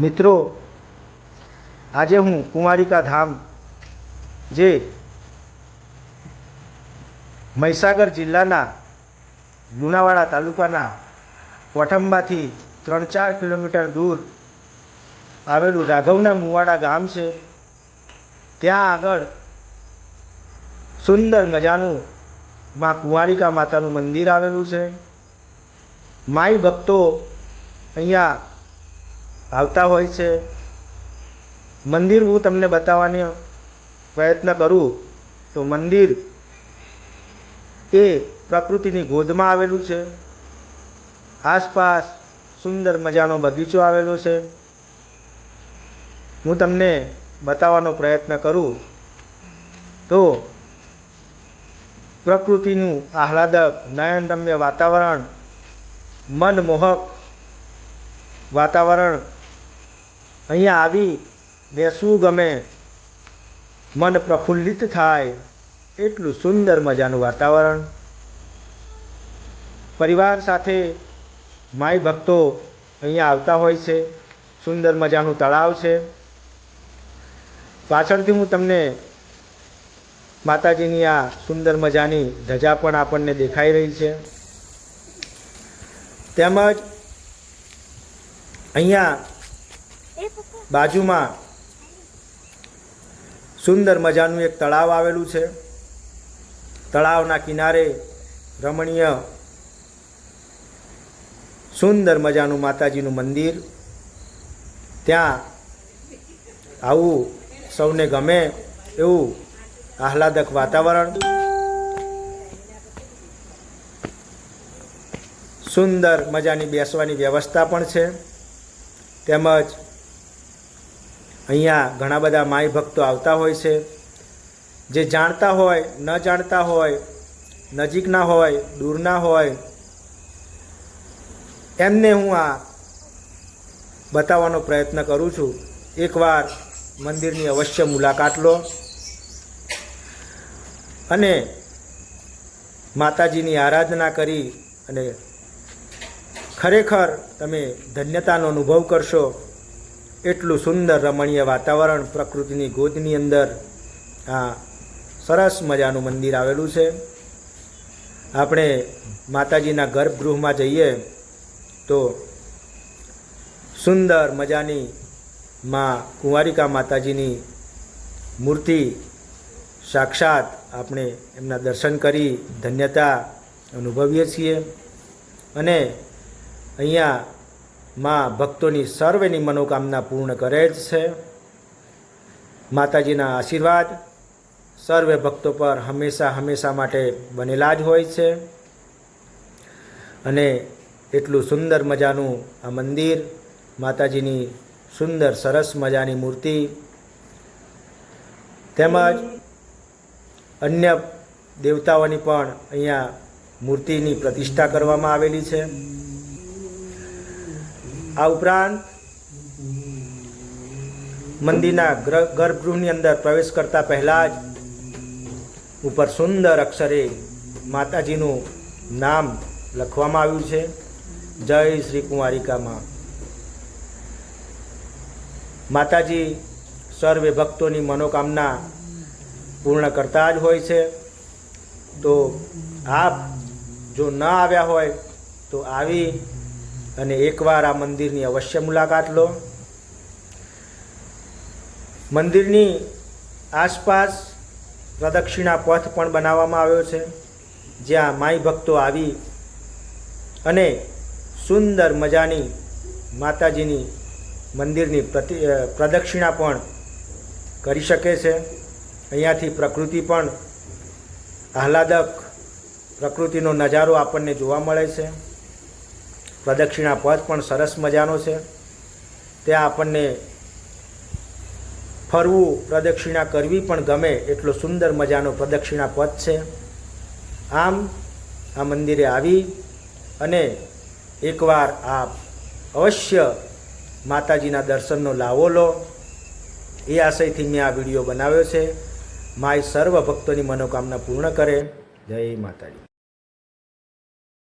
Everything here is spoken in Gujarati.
મિત્રો, આજે હું કુમારિકા ધામ જે મહીસાગર જિલ્લાના લુણાવાડા તાલુકાના કોઠંબાથી ત્રણ ચાર કિલોમીટર દૂર આવેલું રાઘવના મુવાડા ગામ છે, ત્યાં આગળ સુંદર મજાનું માં કુંવારિકા માતાનું મંદિર આવેલું છે. માઈ ભક્તો અહીંયા આવતા હોય છે. મંદિર હું તમને બતાવવાનો પ્રયત્ન કરું તો મંદિર એ પ્રકૃતિની ગોદમાં આવેલું છે. આસપાસ સુંદર મજાનો બગીચો આવેલો છે. હું તમને બતાવવાનો પ્રયત્ન કરું તો પ્રકૃતિનું આહલાદક, નયનરમ્ય વાતાવરણ, મનમોહક વાતાવરણ અહીંયા આવી બેસવું ગમે. મન પ્રફુલ્લિત થાય એટલું સુંદર મજાનું વાતાવરણ. પરિવાર સાથે માઈ ભક્તો અહીંયા આવતા હોય છે. સુંદર મજાનું તળાવ છે. પાછળથી હું તમને માતાજીની આ સુંદર મજાની ધજા પણ આપણને દેખાઈ રહી છે. તેમજ અહીંયા બાજુમાં સુંદર મજાનું એક તળાવ આવેલું છે. તળાવના કિનારે રમણીય સુંદર મજાનું માતાજીનું મંદિર. ત્યાં આવું સૌને ગમે એવું આહલાદક વાતાવરણ. સુંદર મજાની બેસવાની વ્યવસ્થા પણ છે. તેમજ અહીંયા ઘણા બધા માય ભક્તો આવતા હોય છે. જે જાણતા હોય, ન જાણતા હોય, નજીકના હોય, દૂરના હોય, એમને હું આ બતાવવાનો પ્રયત્ન કરું છું. એકવાર મંદિરની અવશ્ય મુલાકાત લો. અને માતાજીની આરાધના કરી અને ખરેખર તમે ધન્યતાનો અનુભવ કરશો. એટલું સુંદર રમણીય વાતાવરણ પ્રકૃતિની ગોદની અંદર આ સરસ મજાનું મંદિર આવેલું છે. આપણે માતાજીના ગર્ભગૃહમાં જઈએ તો સુંદર મજાની માં કુંવારિકા માતાજીની મૂર્તિ સાક્ષાત આપણે એમના દર્શન કરી ધન્યતા અનુભવીએ છીએ. અને અહીંયા માં ભક્તોની સર્વેની મનોકામના પૂર્ણ કરે જ છે. માતાજીના આશીર્વાદ સર્વે ભક્તો પર હંમેશા હંમેશા માટે બનેલા જ હોય છે. અને એટલું સુંદર મજાનું આ મંદિર, માતાજીની સુંદર સરસ મજાની મૂર્તિ, તેમજ અન્ય દેવતાઓની પણ અહીંયા મૂર્તિની પ્રતિષ્ઠા કરવામાં આવેલી છે. આ ઉપરાંત મંદિરના ગર્ભગૃહની અંદર પ્રવેશ કરતા પહેલાં જ ઉપર સુંદર અક્ષરે માતાજીનું નામ લખવામાં આવ્યું છે. જય શ્રી કુંવારિકામાં. માતાજી સર્વે ભક્તોની મનોકામના પૂર્ણ કરતા જ હોય છે. તો આપ જો ન આવ્યા હોય, તો આવી અને એકવાર આ મંદિરની અવશ્ય મુલાકાત લો. મંદિરની આસપાસ પ્રદક્ષિણા પથ પણ બનાવવામાં આવ્યો છે, જ્યાં માઈ ભક્તો આવી અને સુંદર મજાની માતાજીની મંદિરની પ્રતિ પ્રદક્ષિણા પણ કરી શકે છે. અહીંયાથી પ્રકૃતિ પણ આહલાદક પ્રકૃતિનો નજારો આપણને જોવા મળે છે. પ્રદક્ષિણા પથ પણ સરસ મજાનો છે. ત્યાં આપણને ફરવું, પ્રદક્ષિણા કરવી પણ ગમે એટલો સુંદર મજાનો પ્રદક્ષિણા પથ છે. આમ, આ મંદિરે આવી અને એકવાર આપ અવશ્ય માતાજીના દર્શનનો લાવો લો. એ આશયથી મેં આ વીડિયો બનાવ્યો છે. માય સર્વ ભક્તોની મનોકામના પૂર્ણ કરે. જય માતાજી.